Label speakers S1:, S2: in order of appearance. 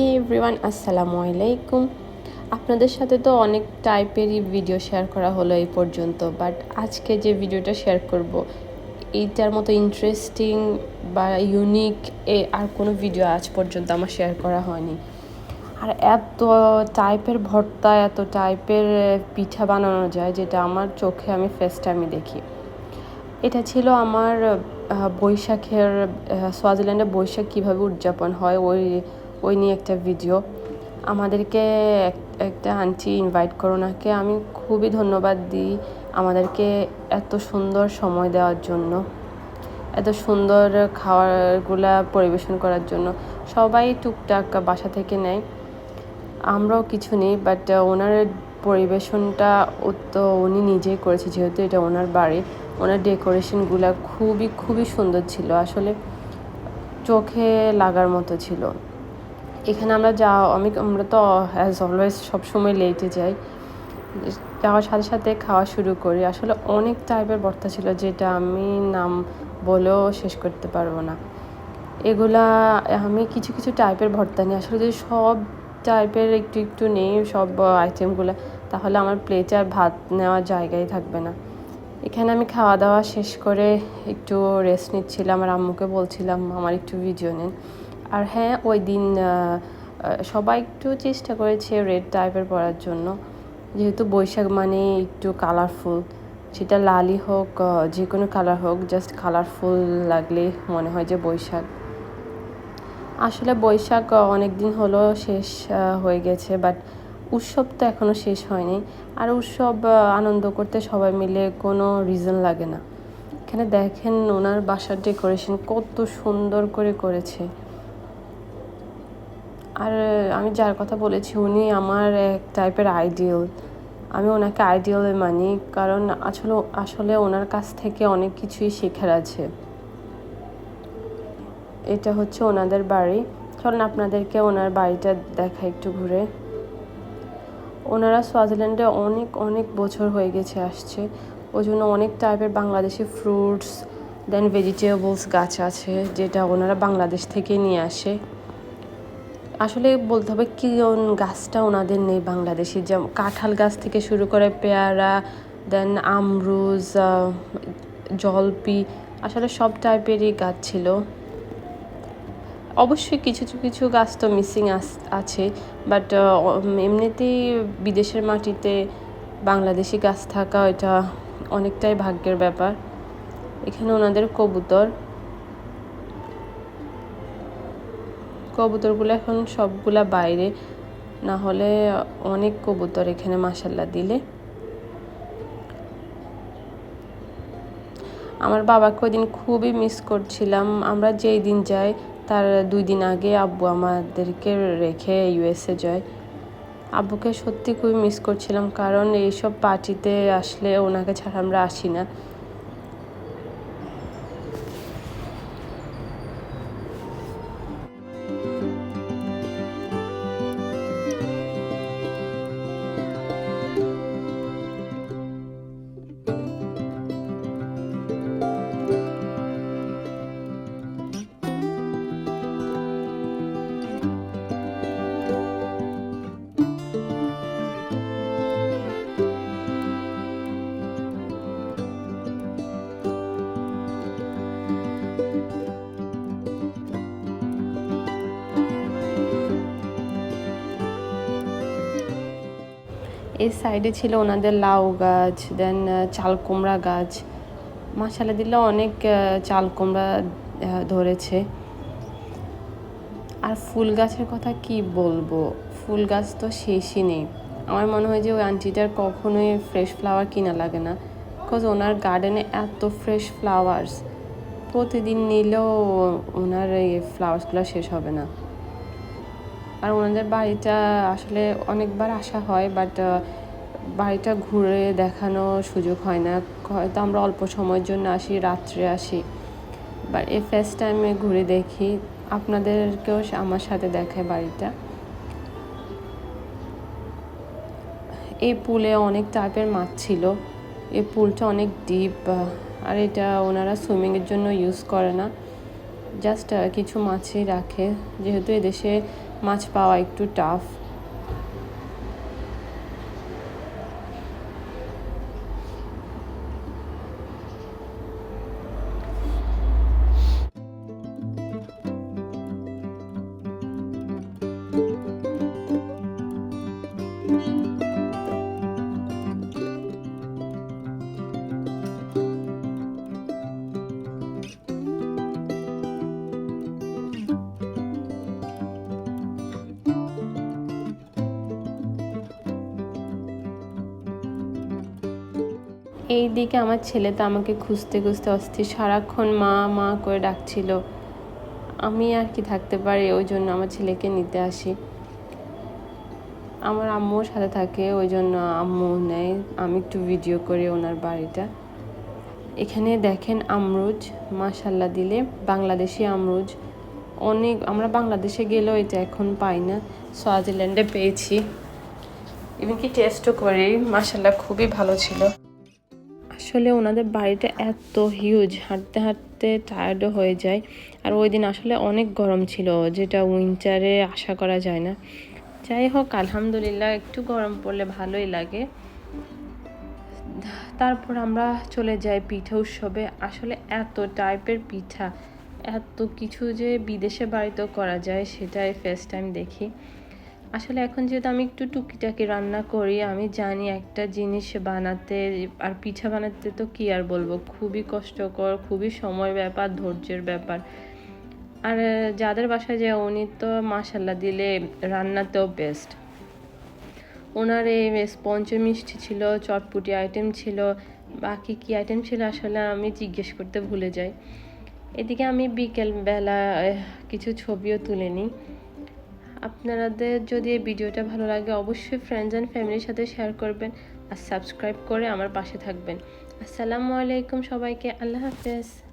S1: হে everyone, আসসালামু আলাইকুম। আপনাদের সাথে তো অনেক টাইপেরই ভিডিও শেয়ার করা হলো এই পর্যন্ত বাট আজকে যে ভিডিওটা শেয়ার করব, এইটার মতো ইন্টারেস্টিং বা ইউনিক এ আর কোনো ভিডিও আজ পর্যন্ত আমার শেয়ার করা হয়নি। আর এত টাইপের ভর্তা, এত টাইপের পিঠা বানানো যায়, যেটা আমার চোখে আমি ফার্স্ট টাইমই দেখি। এটা ছিল আমার বৈশাখের সোয়াজিল্যান্ডে বৈশাখ কীভাবে উদযাপন হয়, ওই ওই নিয়ে একটা ভিডিও আমাদেরকে এক- একটা আন্টি ইনভাইট করো নাকে আমি খুবই ধন্যবাদ দিই আমাদেরকে এত সুন্দর সময় দেওয়ার জন্য, এত সুন্দর খাবারগুলা পরিবেশন করার জন্য। সবাই টুকটাক বাসা থেকে নেয়। আমরাও কিছু নেই বাট ওনার পরিবেশনটা ও তো উনি নিজেই করেছে, যেহেতু এটা ওনার বাড়ি। ওনার ডেকোরেশনগুলো খুবই খুবই সুন্দর ছিল। আসলে চোখে লাগার মতো ছিল। এখানে আমরা যা আমি আমরা তো অ্যাজ অলওয়েজ সবসময় লেটে যাই। যাওয়ার সাথে সাথে খাওয়া শুরু করি। আসলে অনেক টাইপের ভর্তা ছিল যেটা আমি নাম বলেও শেষ করতে পারব না। এগুলা, আমি কিছু কিছু টাইপের ভর্তা নিই। আসলে যদি সব টাইপের একটু একটু নেই, সব আইটেমগুলো তাহলে আমার প্লেটে আর ভাত নেওয়ার জায়গাই থাকবে না। এখানে আমি খাওয়া দাওয়া শেষ করে একটু রেস্ট নিচ্ছিলাম। আর আম্মুকে বলছিলাম আমার একটু ভিডিও নেন। আর হ্যাঁ ওই দিন সবাই একটু চেষ্টা করেছে রেড টাইপের পরার জন্য। যেহেতু বৈশাখ মানে একটু কালারফুল সেটা লালই হোক যে কোনো কালার হোক জাস্ট কালারফুল লাগলে মনে হয় যে বৈশাখ। আসলে বৈশাখ অনেক দিন হলো শেষ হয়ে গেছে বাট উৎসব তো এখনও শেষ হয়নি। আর উৎসব আনন্দ করতে সবাই মিলে কোনো রিজন লাগে না। এখানে দেখেন ওনার বাসার ডেকোরেশন কত সুন্দর করে করেছে। আর আমি যার কথা বলেছি উনি আমার এক টাইপের আইডিয়াল আমি ওনাকে আইডিয়াল মানি কারণ আসলে আসলে ওনার কাছ থেকে অনেক কিছুই শেখার আছে। এটা হচ্ছে ওনাদের বাড়ি। চলুন আপনাদেরকে ওনার বাড়িটা দেখা একটু ঘুরে। ওনারা সোয়াজিল্যান্ডে অনেক অনেক বছর হয়ে গেছে, আসছে। ওই জন্য অনেক টাইপের বাংলাদেশি ফ্রুটস দেন ভেজিটেবলস গাছ আছে, যেটা ওনারা বাংলাদেশ থেকে নিয়ে আসে। আসলে বলতে হবে কি গাছটা ওনাদের নেই বাংলাদেশি? যেমন কাঁঠাল গাছ থেকে শুরু করে পেয়ারা দেন আমরুজ জলপি, আসলে সব টাইপেরই গাছ ছিল। অবশ্যই কিছু কিছু গাছ তো মিসিং আছে বাট এমনিতেই বিদেশের মাটিতে বাংলাদেশি গাছ থাকা এটা অনেকটাই ভাগ্যের ব্যাপার। এখানে ওনাদের কবুতর। কবুতরগুলো এখন সবগুলা বাইরে। না হলে অনেক কবুতর এখানে মাসাল্লা দিলে। আমার বাবাকে ওই দিন খুবই মিস করছিলাম। আমরা যেই দিন যাই, তার দুই দিন আগে আব্বু আমাদেরকে রেখে ইউএসএ যায়। আব্বুকে সত্যি খুবই মিস করছিলাম, কারণ এইসব পার্টিতে আসলে ওনাকে ছাড়া আমরা আসি না। এই সাইডে ছিল ওনাদের লাউ গাছ দেন চাল কুমড়া গাছ। মাসালা দিলে অনেক চাল কুমড়া ধরেছে। আর ফুল গাছের কথা কি বলব? ফুল গাছ তো শেষই নেই। আমার মনে হয় যে ওই আন্টিটার কখনোই ফ্রেশ ফ্লাওয়ার কিনা লাগে না। বিকজ ওনার গার্ডেনে এত ফ্রেশ ফ্লাওয়ার্স প্রতিদিন নিলেও ওনার এই ফ্লাওয়ার্সগুলো শেষ হবে না। আর ওনাদের বাড়িটা আসলে অনেকবার আসা হয় বাট বাড়িটা ঘুরে দেখানো সুযোগ হয় না। হয়তো আমরা অল্প সময়ের জন্য আসি, রাত্রে আসি। বাট এই ফার্স্ট টাইমে ঘুরে দেখি। আপনাদেরকেও আমার সাথে দেখায় বাড়িটা। এই পুলে অনেক টাইপের মাছ ছিল। এই পুলটা অনেক ডিপ আর এটা ওনারা সুইমিংয়ের জন্য ইউজ করে না। জাস্ট কিছু মাছই রাখে। যেহেতু এদেশে মাছ পাওয়া একটু টাফ এই দিকে আমার ছেলে তো আমাকে খুঁজতে খুঁজতে অস্থির। সারাক্ষণ মা মা করে ডাকছিল। আমি আর কি থাকতে পারি? ওই জন্য আমার ছেলেকে নিতে আসি। আমার আম্মুর সাথে থাকে, ওই জন্য আম্মু নেয়। আমি একটু ভিডিও করি ওনার বাড়িটা। এখানে দেখেন আমরুজ মাশাল্লাহ দিলে। বাংলাদেশি আমরুজ। অনেক, আমরা বাংলাদেশে গেলেও এটা এখন পাই না। সোয়াজিল্যান্ডে পেয়েছি। এমনকি টেস্টও করি মাশাল্লাহ খুবই ভালো ছিল। আসলে ওনাদের বাড়িটা এত হিউজ হাঁটতে হাঁটতে টায়ার্ডও হয়ে যায়। আর ওই দিন আসলে অনেক গরম ছিল, যেটা উইন্টারে আশা করা যায় না। যাই হোক, আলহামদুলিল্লাহ, একটু গরম পড়লে ভালোই লাগে। তারপর আমরা চলে যাই পিঠা উৎসবে। আসলে এত টাইপের পিঠা, এত কিছু যে বিদেশে বাড়িতেও করা যায়, সেটাই ফার্স্ট টাইম দেখি। আসলে এখন যেহেতু আমি একটু টুকিটাকি রান্না করি, আমি জানি একটা জিনিস বানাতে আর পিঠা বানাতে তো কি আর বলব? খুবই কষ্টকর, খুবই সময় ব্যাপার, ধৈর্যের ব্যাপার। আর যাদের বাসায় যায়, উনি তো মাসাল্লাহ দিলে রান্নাতেও বেস্ট ওনার এই স্পঞ্জ মিষ্টি ছিল, চটপুটি আইটেম ছিল, বাকি কি আইটেম ছিল আসলে আমি জিজ্ঞেস করতে ভুলে যাই। এদিকে আমি বিকেলবেলা কিছু ছবিও তুলে নিই। আপনাদের যদি এই ভিডিওটা ভালো লাগে, অবশ্যই ফ্রেন্ডস অ্যান্ড ফ্যামিলির সাথে শেয়ার করবেন আর সাবস্ক্রাইব করে আমার পাশে থাকবেন। আসসালামু আলাইকুম সবাইকে, আল্লাহ হাফেজ।